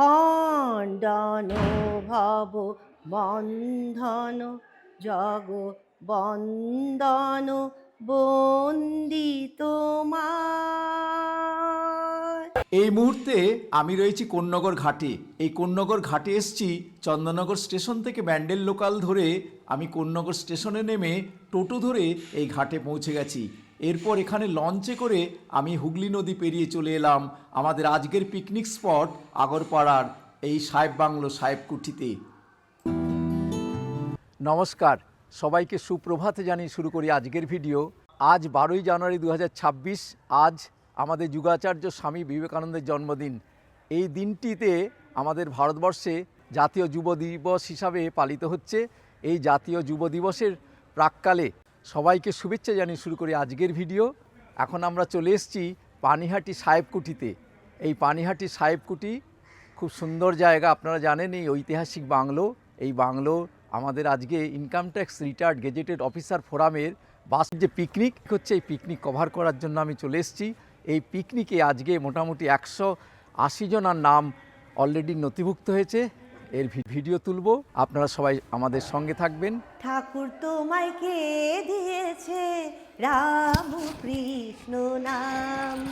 খণ্ডন ভব বন্ধন জগ বন্দন বন্দিত এই মুহূর্তে আমি রয়েছি কোন্নগর ঘাটে। এই কোন্নগর ঘাটে এসছি চন্দননগর স্টেশন থেকে ব্যান্ডেল লোকাল ধরে আমি কোন্নগর স্টেশনে নেমে টোটো ধরে এই ঘাটে পৌঁছে গেছি। এরপর এখানে লঞ্চে করে আমি হুগলি নদী পেরিয়ে চলে এলাম আমাদের আজকের পিকনিক স্পট আগরপাড়ার এই সাহেব বাংলো সাহেব কুঠিতে। নমস্কার, সবাইকে সুপ্রভাতে জানিয়ে শুরু করি আজকের ভিডিও আজ বারোই জানুয়ারি দু হাজার ছাব্বিশ, আজ আমাদের যুগাচার্য স্বামী বিবেকানন্দের জন্মদিন। এই দিনটিতে আমাদের ভারতবর্ষে জাতীয় যুব দিবস হিসাবে পালিত হচ্ছে। এই জাতীয় যুব দিবসের প্রাককালে সবাইকে শুভেচ্ছা জানিয়ে শুরু করি আজকের ভিডিও। এখন আমরা চলে এসেছি পানিহাটি সাহেবকুঠিতে এই পানিহাটি সাহেবকুটি খুব সুন্দর জায়গা, আপনারা জানেন এই ঐতিহাসিক বাংলো। এই বাংলো আমাদের আজকে income tax retired gazetted officer ফোরামের বাস যে পিকনিক হচ্ছে, এই পিকনিক কভার করার জন্য আমি চলে এসেছি। এই পিকনিকে আজকে মোটামুটি একশো আশি জনার নাম অলরেডি নথিভুক্ত হয়েছে। এর ভিডিও তুলব। আপনারা সবাই আমাদের সঙ্গে থাকবেন। ঠাকুর তোমায় কে দিয়েছে? রাম কৃষ্ণ নাম।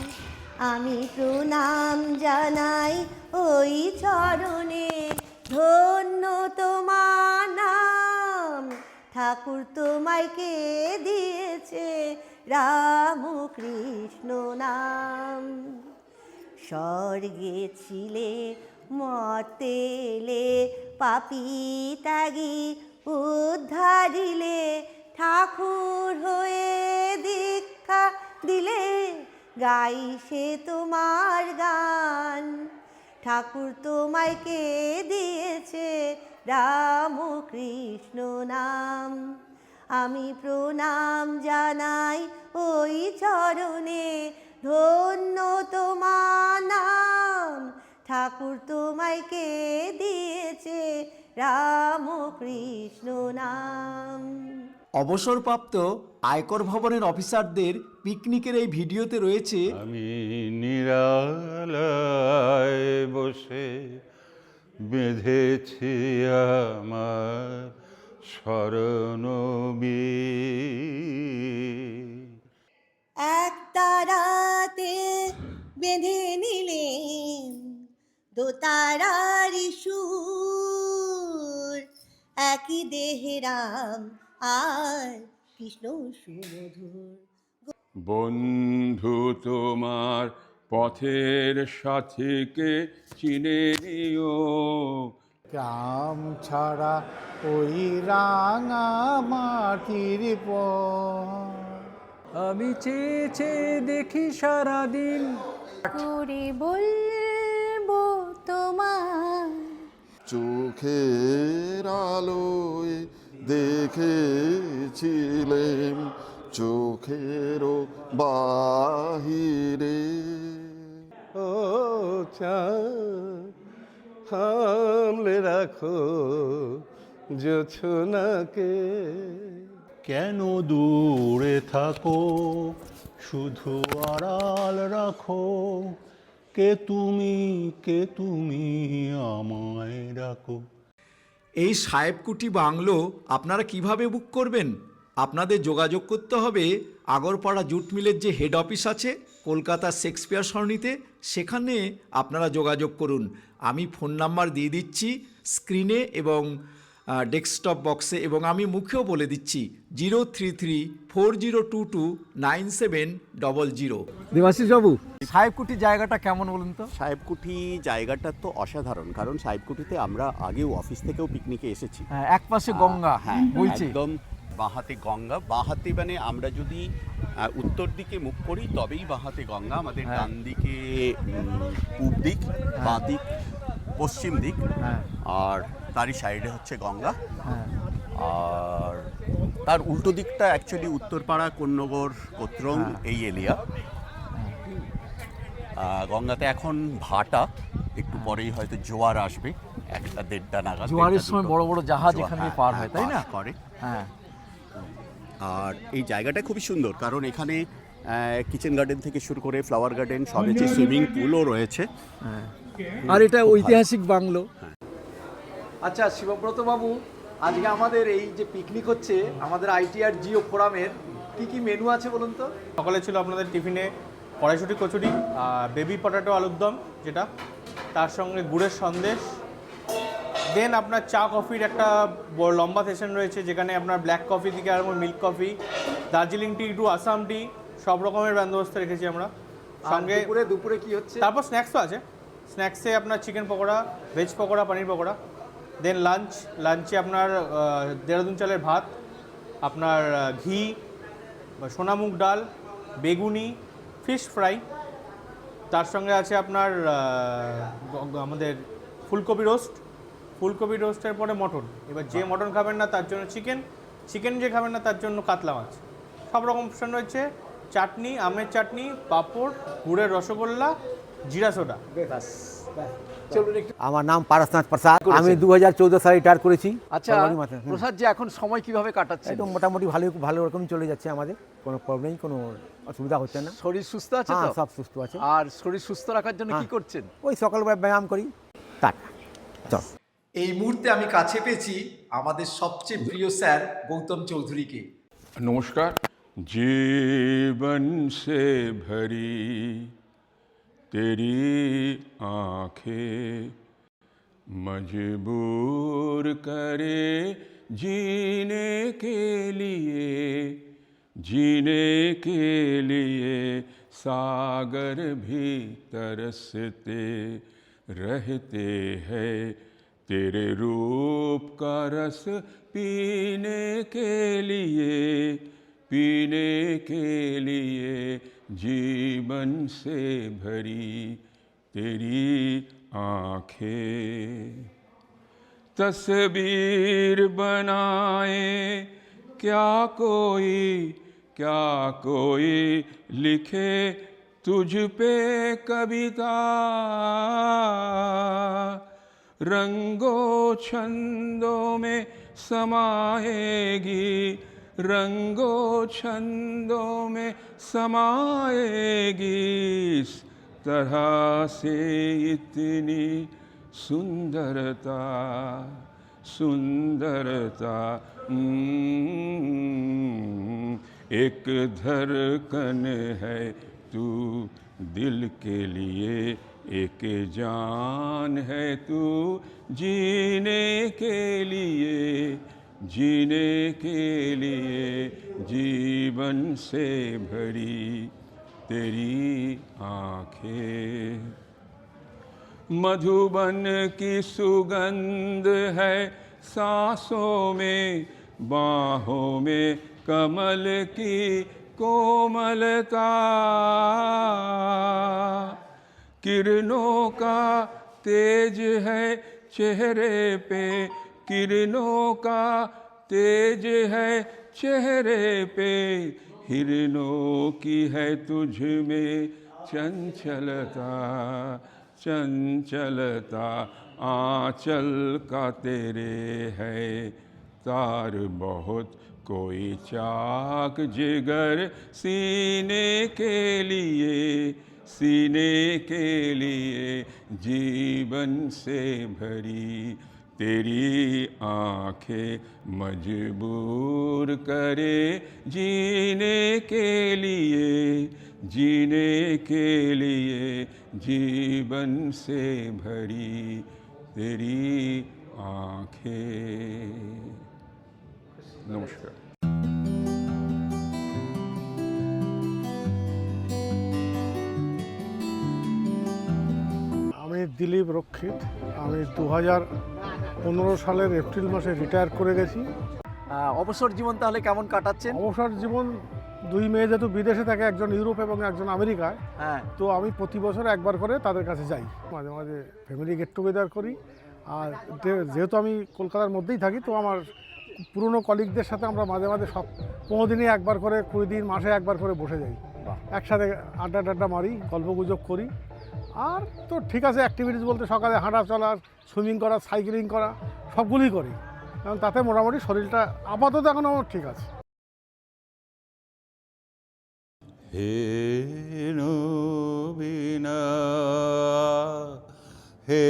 আমি প্রণাম জানাই ওই চরণে। ধন্য তোমার নাম। ঠাকুর তোমায় কে দিয়েছে? রাম কৃষ্ণ নাম। স্বর্গে ছিলে মতেলে পাপি ত্যাগী উদ্ধারিলে ঠাকুর হয়ে দীক্ষা দিলে, গাই সে তোমার গান। ঠাকুর তোমায় কে দিয়েছে? রাম কৃষ্ণ নাম। আমি প্রণাম জানাই ওই চরণে, ধন্য তোমার নাম। ঠাকুর তোমায় কে দিয়েছে? রাম কৃষ্ণ নাম। অবসরপ্রাপ্ত আয়কর ভবনের অফিসারদের পিকনিকের এই ভিডিওতে রয়েছে আমি নিরালায় বসে বেঁধেছি আমার স্মরণ এক তারাতে বেঁধে দোতারার সুর একই দেহে রাম আর কৃষ্ণ সুমধুর। বন্ধু তোমার পথের সাথীকে চিনে নিও। রাম ছাড়া ওই রাঙা মাটির পর আমি চেয়ে চেয়ে দেখি সারাদিন। করে চোখের আলোয় দেখেছিলেন চোখেরও বাহিরে। ও চাঁদ থামলে রাখো জোছনাকে। কেন দূরে থাকো? শুধু আড়াল রাখো। কে তুমি কে তুমি আমায় রাখো এই সাহেবকুটি বাংলো আপনারা কীভাবে বুক করবেন? আপনাদের যোগাযোগ করতে হবে আগরপাড়া জুট মিলের যে হেড অফিস আছে কলকাতা শেক্সপিয়ার সরণিতে। সেখানে আপনারা যোগাযোগ করুন। আমি ফোন নাম্বার দিয়ে দিচ্ছি স্ক্রিনে এবং ডেস্কটপ বক্সে এবং আমি মুখেও বলে দিচ্ছি zero three three four zero two two nine seven double zero. Debashish বাবু সাহেবকুটি জায়গাটা কেমন বলুন তো? সাহেবকুঠি জায়গাটা তো অসাধারণ কারণ সাহেবকুঠিতে আমরা আগেও অফিস থেকেও পিকনিকে এসেছি। হ্যাঁ, এক পাশে গঙ্গা হ্যাঁ বইছে। একদম বাঁহাতে গঙ্গা। বাঁহাতে মানে আমরা যদি উত্তর দিকে মুখ করি তবেই বাঁহাতে গঙ্গা। আমাদের হ্যাঁ। ডান দিকে পূব দিক বাঁ দিক পশ্চিম দিক। হ্যাঁ। আর তারই সাইডে হচ্ছে গঙ্গা। হ্যাঁ। আর তার উল্টো দিকটা অ্যাকচুয়ালি উত্তরপাড়া কন্যগর কোত্রং হ্যাঁ। এই এরিয়া। গঙ্গাতে এখন ভাটা একটু পরেই হয়তো জোয়ার আসবে একটা দেড়টা নাগাদ জোয়ারের সময় বড় বড় জাহাজ এখান হ্যাঁ, পার হ্যাঁ, হয় তাই না? করে। হ্যাঁ। আর এই জায়গাটা খুবই সুন্দর কারণ এখানে কিচেন গার্ডেন থেকে শুরু করে ফ্লাওয়ার গার্ডেন সব সুইমিং পুলও রয়েছে। হ্যাঁ। আর এটা ঐতিহাসিক বাংলো। আচ্ছা শিবব্রত বাবু আজকে আমাদের এই যে পিকনিক হচ্ছে আমাদের আইটিআর জিও ফোরামের কি কি মেনু আছে বলুন তো? সকালে ছিল আপনাদের টিফিনে কড়াইশুটি কচুরি বেবি পটাটো আলুর দম যেটা। তার সঙ্গে গুড়ের সন্দেশ। দেন আপনার চা কফির একটা বড় লম্বা সেশন রয়েছে যেখানে আপনার ব্ল্যাক কফি থেকে আরম্ভ milk coffee Darjeeling tea to Assam tea সব রকমের বন্দোবস্ত রেখেছি আমরা। সঙ্গে দুপুরে দুপুরে কি হচ্ছে? তারপর স্ন্যাক্সও আছে। স্ন্যাক্সে আপনার chicken pakora veg pakora paneer pakora. Then lunch লাঞ্চে আপনার দেরাদুন চালের ভাত আপনার ঘি সোনামুগ ডাল বেগুনি ফিশ ফ্রাই তার সঙ্গে আছে আপনার আমাদের ফুলকপি রোস্ট ফুলকপি রোস্টের পরে মটন। এবার যে মটন খাবেন না তার জন্য চিকেন চিকেন যে খাবেন না তার জন্য কাতলা মাছ। সব রকম অপশন রয়েছে। চাটনি আমের চাটনি পাঁপড় গুড়ের রসগোল্লা জিরা সোডা। একটু আমার নাম পারসনাথ প্রসাদ। আমি দু হাজার চৌদ্দ সালে রিটায়ার করেছি। আচ্ছা প্রসাদ যে এখন সময় কীভাবে কাটাচ্ছে একদম মোটামুটি ভালো ভালো রকম চলে যাচ্ছে আমাদের। কোনো প্রবলেম কোনো অসুবিধা হচ্ছে না। শরীর সুস্থ আছে হ্যাঁ সব সুস্থ আছে। আর শরীর সুস্থ রাখার জন্য কি হ্যাঁ। করছেন? ওই সকালবেলা ব্যায়াম করি। টাটা। চল। এই মুহূর্তে আমি কাছে পেয়েছি আমাদের সবচেয়ে প্রিয় স্যার গৌতম চৌধুরীকে। নমস্কার। জীবন সে ভরি तेरी आँखें मजबूर करे जीने के लिए, जीने के लिए सागर भी तरसते रहते हैं। तेरे रूप का रस पीने के लिए, पीने के लिए जीवन से भरी तेरी आँखें। तस्वीर बनाए, क्या कोई क्या कोई लिखे तुझ पे कविता रंगों छंदों में समाएगी रंगों छंदों में समाएगी इस तरह से इतनी सुंदरता सुंदरता। हम्म, एक धड़कन है तू दिल के लिए एक जान है तू जीने के लिए। जीने के लिए जीवन से भरी तेरी आँखें। मधुबन की सुगंध है सांसों में, बाहों में कमल की कोमलता। किरणों का तेज है चेहरे पे किरणों का तेज है चेहरे पे। हिरणों की है तुझ में चंचलता चंचलता। आंचल का तेरे है, तार बहुत कोई चाक जिगर सीने के लिए, सीने के लिए जीवन से भरी तेरी आंखें मजबूर करे जीने के लिए जीने के लिए जीवन से भरी तेरी आंखें नमस्कार আমি দিলীপ রক্ষিত আমি দু হাজার পনেরো সালের এপ্রিল মাসে রিটায়ার করে গেছি। অবসর জীবন তাহলে কেমন কাটাচ্ছেন? অবসর জীবন দুই মেয়ে যেহেতু বিদেশে থাকে একজন ইউরোপ এবং একজন আমেরিকায় হ্যাঁ। তো আমি প্রতি বছর একবার করে তাদের কাছে যাই। মাঝে মাঝে ফ্যামিলি গেট টুগেদার করি। আর যেহেতু আমি কলকাতার মধ্যেই থাকি তো আমার পুরনো কলিগদের সাথে আমরা মাঝে মাঝে সব পনেরো দিনে একবার করে কুড়ি দিন মাসে একবার করে বসে যাই। একসাথে আড্ডা টাড্ডা মারি গল্পগুজব করি। আর তো ঠিক আছে অ্যাক্টিভিটিস বলতে সকালে হাঁটা চলা সুইমিং করা সাইকেলিং করা সবগুলোই করি। কারণ তাতে মোটামুটি শরীরটা আপাতত এখন আমার ঠিক আছে। হে হে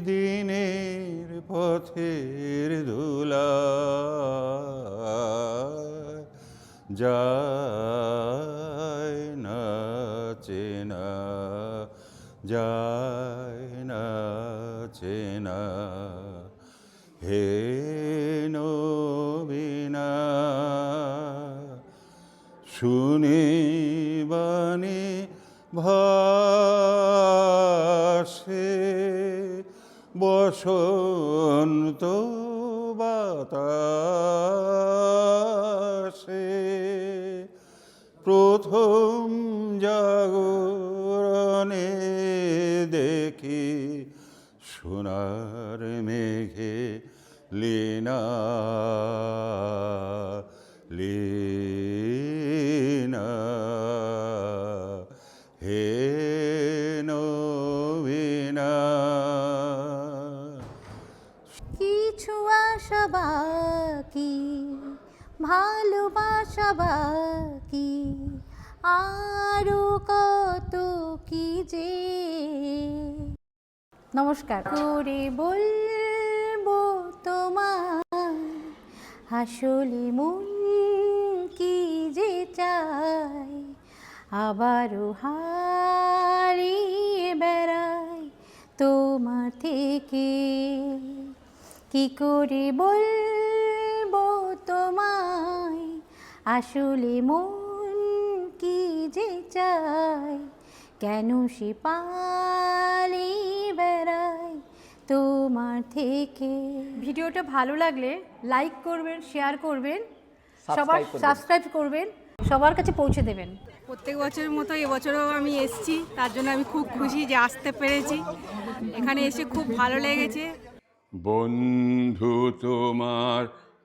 প্রতিদিনের পথের দোলা। যায় না চেনা যায় চেনা। হে নবীনা শুনে বাণী ভাসে বসন্ত বাতাসে। প্রথম জাগরণে দেখি সোনার মেঘে লীনা লীনা। হে নবীনা। কিছু আশা বাকি ভালোবাসা বাকি। আরও কত কি যে। নমস্কার। করে বলব তোমার আসলে মন কি যে চাই আবারও হারিয়ে বেড়াই তোমার থেকে। কি করে বলব তোমায় আসলে মন কি যে চাই কেন সে পালি বেড়াই তোমার থেকে? ভিডিওটা ভালো লাগলে লাইক করবেন শেয়ার করবেন সবার সাবস্ক্রাইব করবেন সবার কাছে পৌঁছে দেবেন। প্রত্যেক বছরের মতো এবছরও আমি এসেছি তার জন্য আমি খুব খুশি যে আসতে পেরেছি। এখানে এসে খুব ভালো লেগেছে। বন্ধু তোমার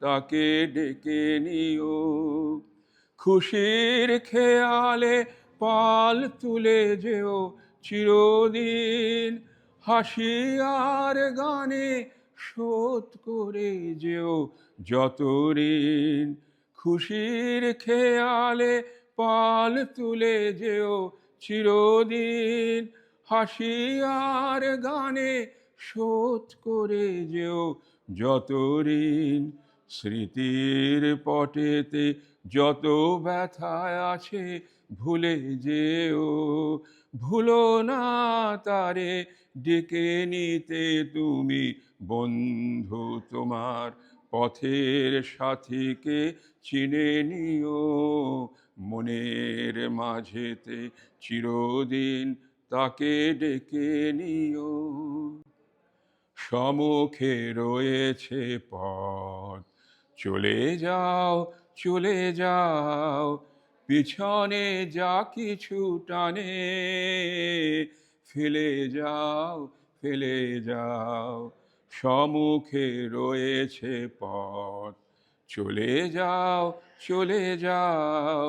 তাকে ডেকে নিও। খুশির খেয়ালে পাল তুলে যেও। চিরদিন হাসি আর গানে শোধ করে যেও। যত ঋণ খুশির খেয়ালে পাল তুলে যেও। চিরদিন হাসি আর গানে শোধ করে যেও। যত ঋণ স্মৃতির পটেতে যত ব্যথা আছে, ভুলে যেও। ভুলো না তারে, ডেকে নিতে তুমি বন্ধু তোমার। পথের সাথীকে চিনে নিও, মনের মাঝেতে চিরদিন তাকে ডেকে নিও। সমুখে রয়েছে পথ চলে যাও চলে যাও, পিছনে যা কিছু টানে, ফেলে যাও ফেলে যাও, সম্মুখে রয়েছে পথ। চলে যাও চলে যাও,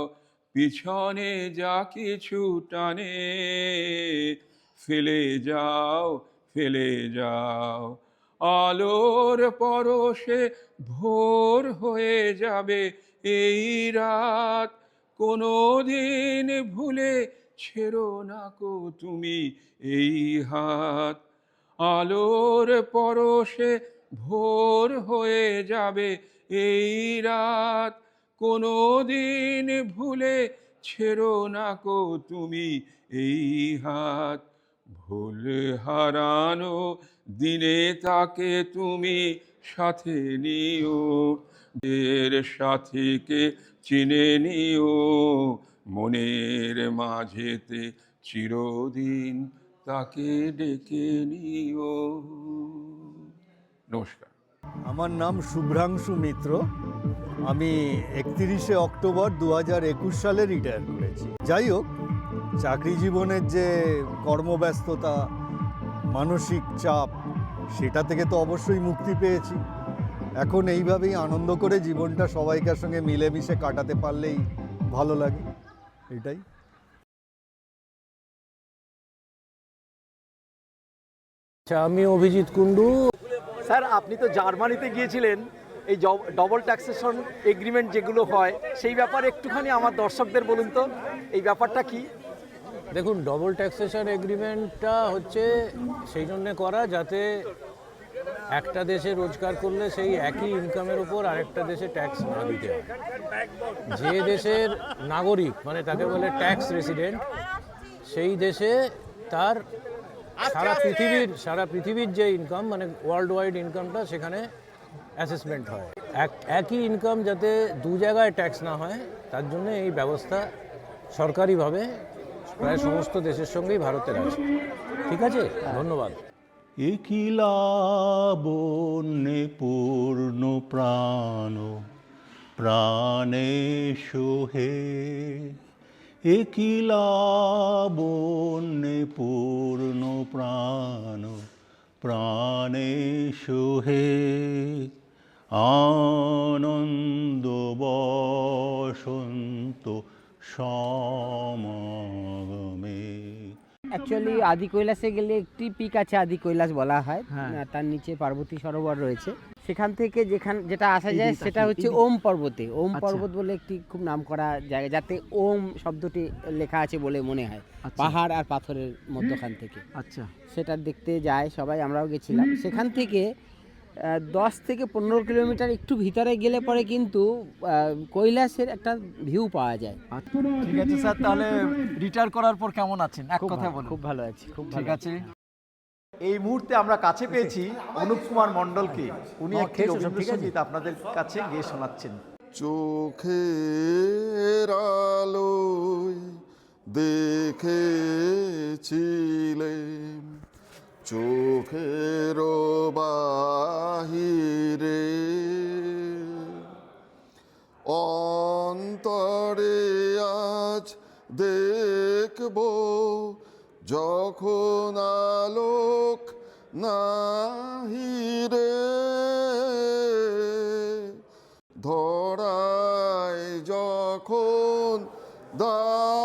পিছনে যা কিছু টানে, ফেলে যাও ফেলে যাও আলোর পরশে ভোর হয়ে যাবে এই রাত। কোনো দিন ভুলে ছেড়ো না কো তুমি এই হাত। আলোর পরশে ভোর হয়ে যাবে এই রাত। কোনো দিন ভুলে ছেড়ো না কো তুমি এই হাত। ভুল হারানো দিনে তাকে তুমি সাথে নিও, এর সাথীকে চিনে নিও। মনের মাঝেতে চিরদিন তাকে ডেকে নিও। নমস্কার। আমার নাম শুভ্রাংশু মিত্র। আমি একত্রিশে অক্টোবর দু হাজার একুশ সালে রিটায়ার করেছি। যাই হোক, চাকরি জীবনের যে কর্মব্যস্ততা মানসিক চাপ সেটা থেকে তো অবশ্যই মুক্তি পেয়েছি। এখন এইভাবেই আনন্দ করে জীবনটা সবাইকার সঙ্গে মিলেমিশে কাটাতে পারলেই ভালো লাগে। এটাই। আচ্ছা আমি অভিজিৎ কুণ্ডু। স্যার আপনি তো জার্মানিতে গিয়েছিলেন এই ডবল ট্যাক্সেশন এগ্রিমেন্ট যেগুলো হয় সেই ব্যাপারে একটুখানি আমার দর্শকদের বলুন তো এই ব্যাপারটা কি? দেখুন ডবল ট্যাক্সেশন এগ্রিমেন্টটা হচ্ছে সেই জন্যে করা যাতে একটা দেশে রোজগার করলে সেই একই ইনকামের উপর আরেকটা দেশে ট্যাক্স না দিতে হয়। যে দেশের নাগরিক মানে তাকে বলে ট্যাক্স রেসিডেন্ট সেই দেশে তার সারা পৃথিবীর সারা পৃথিবীর যে ইনকাম মানে ওয়ার্ল্ড ওয়াইড ইনকামটা সেখানে অ্যাসেসমেন্ট হয়। এক, একই ইনকাম যাতে দু জায়গায় ট্যাক্স না হয়, তার জন্য এই ব্যবস্থা সরকারিভাবে প্রায় সমস্ত দেশের সঙ্গেই ভারতের আছে। ঠিক আছে? ধন্যবাদ। একিলাবন্যে পূর্ণ প্রাণ প্রাণে সোহে একিলাবন্যে পূর্ণ প্রাণ প্রাণে সোহে আনন্দ বসন্ত সমাগমে। অ্যাকচুয়ালি আদি কৈলাসে গেলে একটি পিক আছে আদি কৈলাস বলা হয়। আহ, তার নিচে পার্বতী সরোবর রয়েছে। সেখান থেকে যেখান যেটা আসা যায় সেটা হচ্ছে ওম পর্বতে। ওম পর্বত বলে একটি খুব নামকরা জায়গা যাতে ওম শব্দটি লেখা আছে বলে মনে হয়। পাহাড় আর পাথরের মধ্যখান থেকে। আচ্ছা। সেটা দেখতে যায় সবাই আমরাও গেছিলাম। সেখান থেকে দশ থেকে পনেরো কিলোমিটার একটু ভিতরে গেলে পরে কিন্তু কৈলাসের একটা ভিউ পাওয়া যায়। ঠিক আছে স্যার তাহলে রিটায়ার করার পর কেমন আছেন? এক কথা বলুন। খুব ভালো আছি খুব ঠিক আছে। এই মুহূর্তে আমরা কাছে পেয়েছি অনুপ কুমার মণ্ডলকে। উনি একটি? রবীন্দ্রসঙ্গীত আপনাদের কাছে গিয়ে শোনাচ্ছেন। চোখের আলোয় দেখেছিলে চোখের বাহিরে অন্তরে আজ দেখব যখন আলোক নাহিরে ধরায় যখন দাও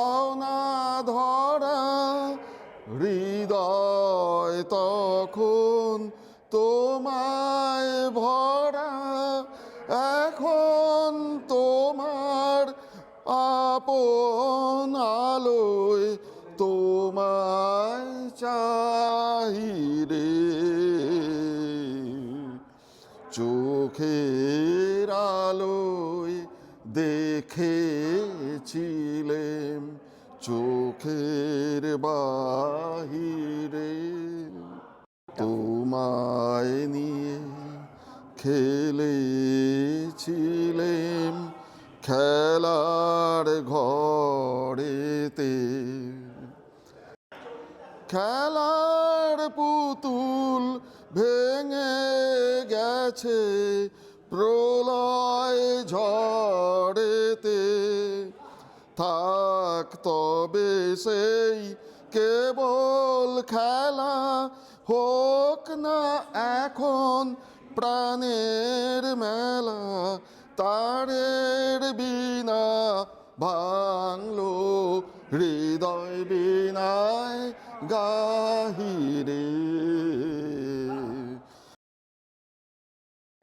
এখন তোমার আপন আলোয় তোমায় চাই চাহিরে চোখের আলোয় দেখেছিলেম চোখের বাহিরে। তোমায় নিয়ে খেলেছিলেম খেলার ঘরেতে। খেলার পুতুল ভেঙে গেছে প্রলয় ঝড়েতে। থাক তবে সেই কেবল খেলা হোক না এখন প্রাণের মেলা, তারের বিনা ভাঙলো, হৃদয় বিনায় গাহিরে।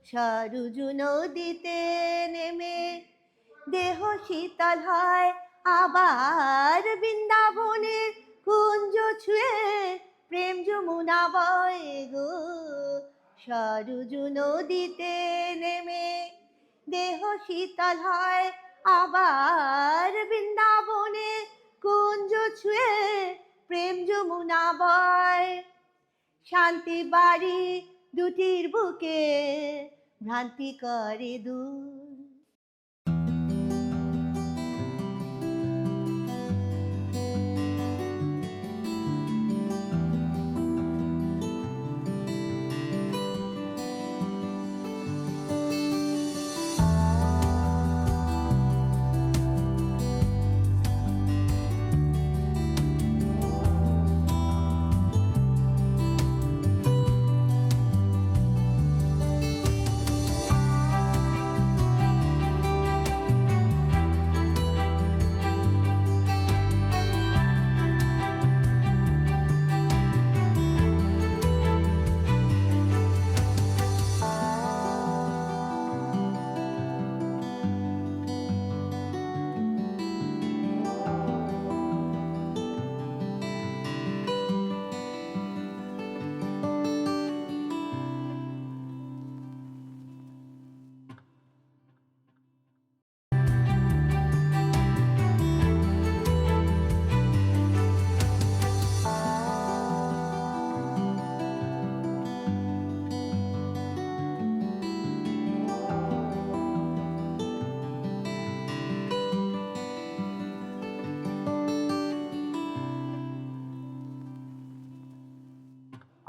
সরুজু নদীতে নেমে দেহ শীতল হয়, আবার বৃন্দাবনের কুঞ্জ ছুঁয়ে প্রেম যমুনা বয় গো। সরুজু নদীতে নেমে দেহ শীতল হয়। আবার বৃন্দাবনে কুঞ্জ ছুঁয়ে প্রেম যমুনা বয়। শান্তি বাড়ি দুটির বুকে ভ্রান্তি করে দূর।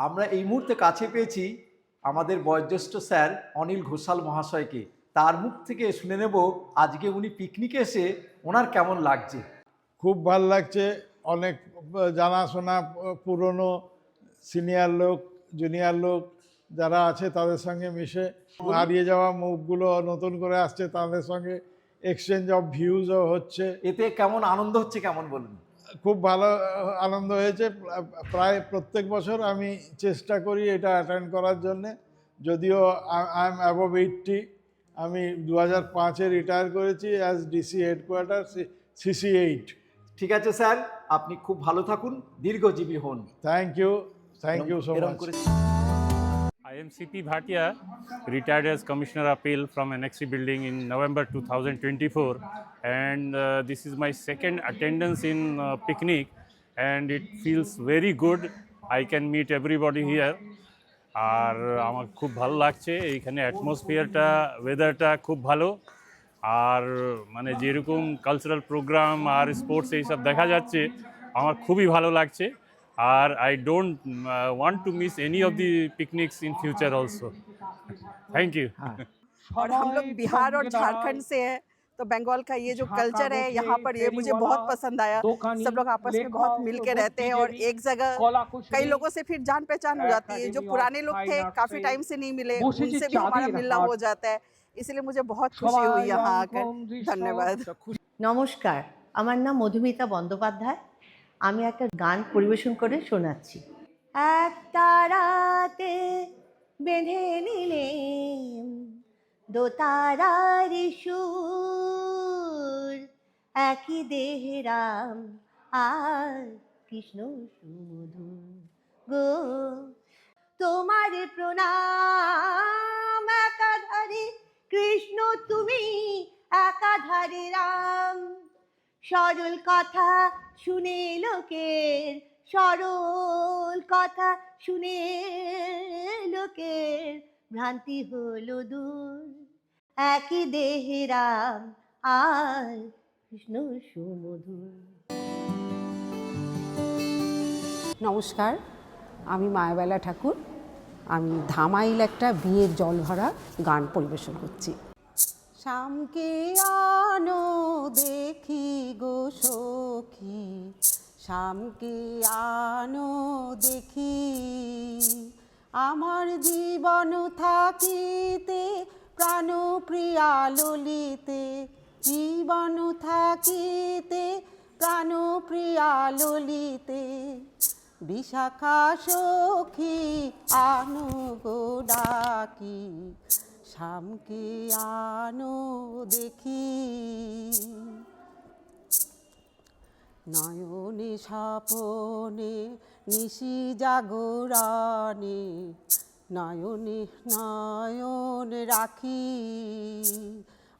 আমরা এই মুহূর্তে কাছে পেয়েছি আমাদের বয়োজ্যেষ্ঠ স্যার অনিল ঘোষাল মহাশয়কে। তার মুখ থেকে শুনে নেব আজকে উনি পিকনিকে এসে ওনার কেমন লাগছে? খুব ভালো লাগছে। অনেক জানাশোনা পুরনো সিনিয়র লোক জুনিয়র লোক যারা আছে তাদের সঙ্গে মিশে হারিয়ে যাওয়া মুখগুলো নতুন করে আসছে তাদের সঙ্গে এক্সচেঞ্জ অফ ভিউজও হচ্ছে। এতে কেমন আনন্দ হচ্ছে কেমন বলুন? খুব ভালো আনন্দ হয়েছে। প্রায় প্রত্যেক বছর আমি চেষ্টা করি এটা অ্যাটেন্ড করার জন্যে। যদিও আই এম অ্যাবভ এইটটি আমি দু হাজার পাঁচে রিটায়ার করেছি as DC headquarter CC eight ঠিক আছে স্যার আপনি খুব ভালো থাকুন দীর্ঘজীবী হন। Thank you thank you so much I am CP Bhatia, retired as Commissioner Appeal from NXT building in November 2024 and uh, this is my second attendance in uh, picnic and it feels very good. I can meet everybody here আর আমার খুব ভালো লাগছে এইখানে অ্যাটমসফিয়ারটা ওয়েদারটা খুব ভালো আর মানে যেরকম কালচারাল প্রোগ্রাম আর স্পোর্টস এইসব দেখা যাচ্ছে আমার খুবই ভালো লাগছে আর I don't want to miss any of the picnics in future also thank you और हम लोग बिहार और झारखंड से हैं तो बंगाल का ये जो कल्चर है यहाँ पर ये मुझे बहुत पसंद आया सब लोग आपस में बहुत मिल के रहते हैं और एक जगह कई लोगों से फिर जान पहचान हो जाती है जो पुराने लोग थे काफी टाइम से नहीं मिले उनसे भी हमारा मिलना हो जाता है इसलिए मुझे बहुत खुशी हुई यहाँ आकर धन्यवाद নমস্কার আমার নাম মধুমিতা বন্দ্যোপাধ্যায় আমি একটা গান পরিবেশন করে শোনাচ্ছি। এক তারাতে বেঁধে নিলে দোতারার সুর, একই দেহরাম আর কৃষ্ণ সুমধুর গো। তোমার প্রণাম একাধারে, কৃষ্ণ তুমি একাধারে রাম। সরল কথা শুনে লোকের, সরল কথা শুনে লোকের ভ্রান্তি হলো দূর। একই দেহে রাম আর কৃষ্ণ সুমধুর। নমস্কার, আমি মায়াবেলা ঠাকুর। আমি ধামাইল একটা বিয়ের জল ভরা গান পরিবেশন করছি। শ্যামকে আনো দেখি গো সখী। শ্যামকে আনো দেখি আমার জীবন থাকিতে প্রাণ প্রিয়া ললিতে। জীবন থাকিতে প্রাণ প্রিয়া ললিতে। বিশাখা সখী আনো গো ডাকি। শ্যামকে আনো দেখি? নয়নে স্বপনে নিশি জাগরণে নয়নে নয়ন রাখি।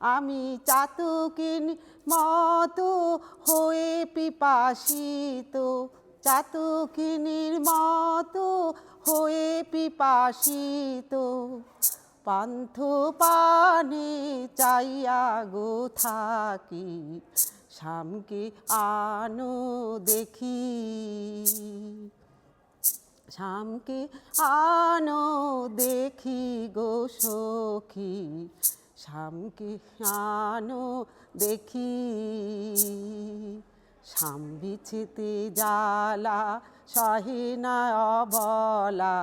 আমি চাতকিন মতো হয়ে পিপাসিত চাতকিনীর মতো হয়ে পিপাসিত। পান্থ পানে চাইয়া গো থাকি, শ্যামকে আনো দেখি। শ্যামকে আনো দেখি গো সখী, শ্যামকে আনো দেখি। শ্যাম বিছেতে জ্বালা সহে না অবলা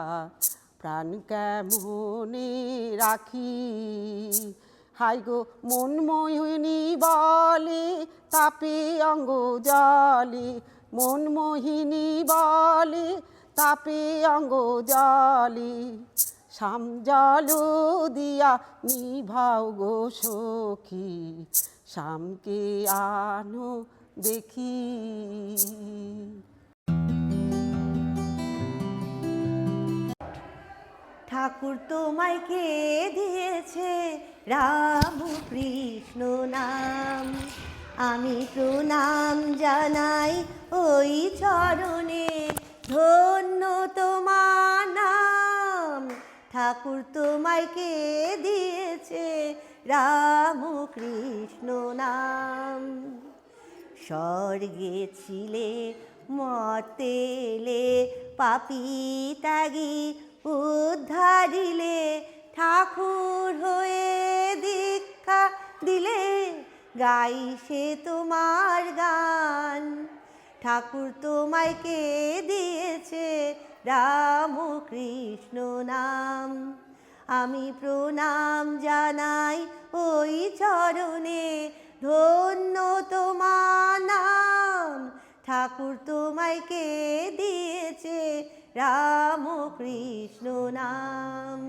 প্রাণ কেমনে রাখি? হাই গো, মন মোহিনী বলে, তাপে অঙ্গ জলে। মন মোহিনী বলে, তাপে অঙ্গ জলে। শাম জল দিয়া নিভাও গো সখী শামকে আনো দেখি। ঠাকুর তোমায় কে দিয়েছে? রাম কৃষ্ণ নাম। আমি প্রণাম জানাই ওই চরণে, ধন্য তোমার নাম। ঠাকুর তোমায় কে দিয়েছে? রাম কৃষ্ণ নাম। স্বর্গে ছিলে মতেলে পাপি ত্যাগী উদ্ধারিলে ঠাকুর হয়ে দীক্ষা দিলে, গাই সে তোমার গান। ঠাকুর তোমায় কে দিয়েছে? রাম কৃষ্ণ নাম। আমি প্রণাম জানাই ওই চরণে, ধন্য তোমার নাম। ঠাকুর তোমায় কে দিয়েছে? রাম কৃষ্ণ নাম।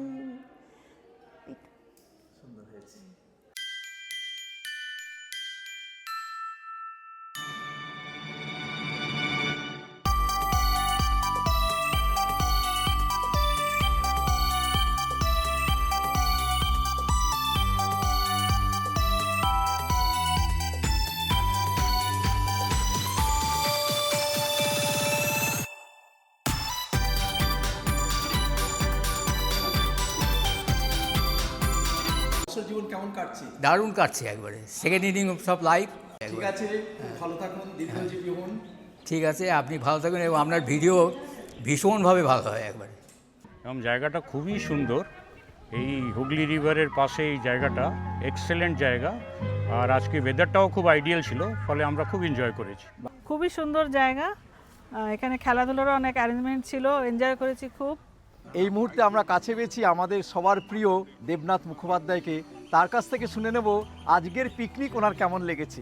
কাটছে। দারুণ কাটছে একবারে। সেকেন্ড ইনিং সব লাইভ ঠিক আছে ভালো থাকুন দীর্ঘজীবী হন ঠিক আছে আপনি ভালো থাকুন এবং আপনার ভিডিও ভীষণভাবে ভালো হয় একবারে। এবং জায়গাটা খুবই সুন্দর। এই হুগলি রিভারের পাশে এই জায়গাটা এক্সেলেন্ট জায়গা। আর আজকে ওয়েদারটাও খুব আইডিয়াল ছিল ফলে আমরা খুব এনজয় করেছি। খুবই সুন্দর জায়গা। এখানে খেলাধুলারও অনেক অ্যারেঞ্জমেন্ট ছিল এনজয় করেছি খুব। এই মুহূর্তে আমরা কাছে পেয়েছি আমাদের সবার প্রিয় দেবনাথ মুখোপাধ্যায়কে। তার কাছ থেকে শুনে নেব আজকের পিকনিক ওনার কেমন লেগেছে।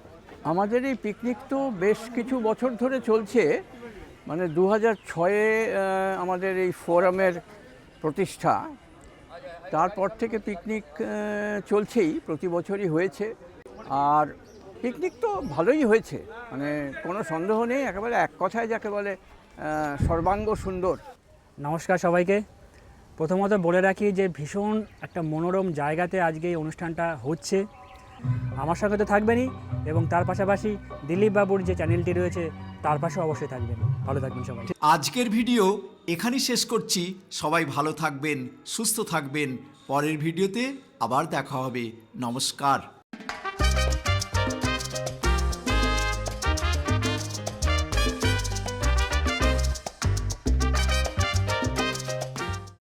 আমাদের এই পিকনিক তো বেশ কিছু বছর ধরে চলছে। মানে দু হাজার ছয়ে আমাদের এই ফোরামের প্রতিষ্ঠা। তারপর থেকে পিকনিক চলছেই প্রতি বছরই হয়েছে। আর পিকনিক তো ভালোই হয়েছে। মানে কোনো সন্দেহ নেই একেবারে এক কথায় যাকে বলে সর্বাঙ্গ সুন্দর। নমস্কার সবাইকে। প্রথমত বলে রাখি যে ভীষণ একটা মনোরম জায়গাতে আজকে এই অনুষ্ঠানটা হচ্ছে। আমার সঙ্গে তো থাকবেনই এবং তার পাশাপাশি দিলীপ বাবুর যে চ্যানেলটি রয়েছে, তার পাশে অবশ্যই থাকবেন। ভালো থাকবেন সবাই। আজকের ভিডিও এখানেই শেষ করছি। সবাই ভালো থাকবেন, সুস্থ থাকবেন। পরের ভিডিওতে আবার দেখা হবে। নমস্কার।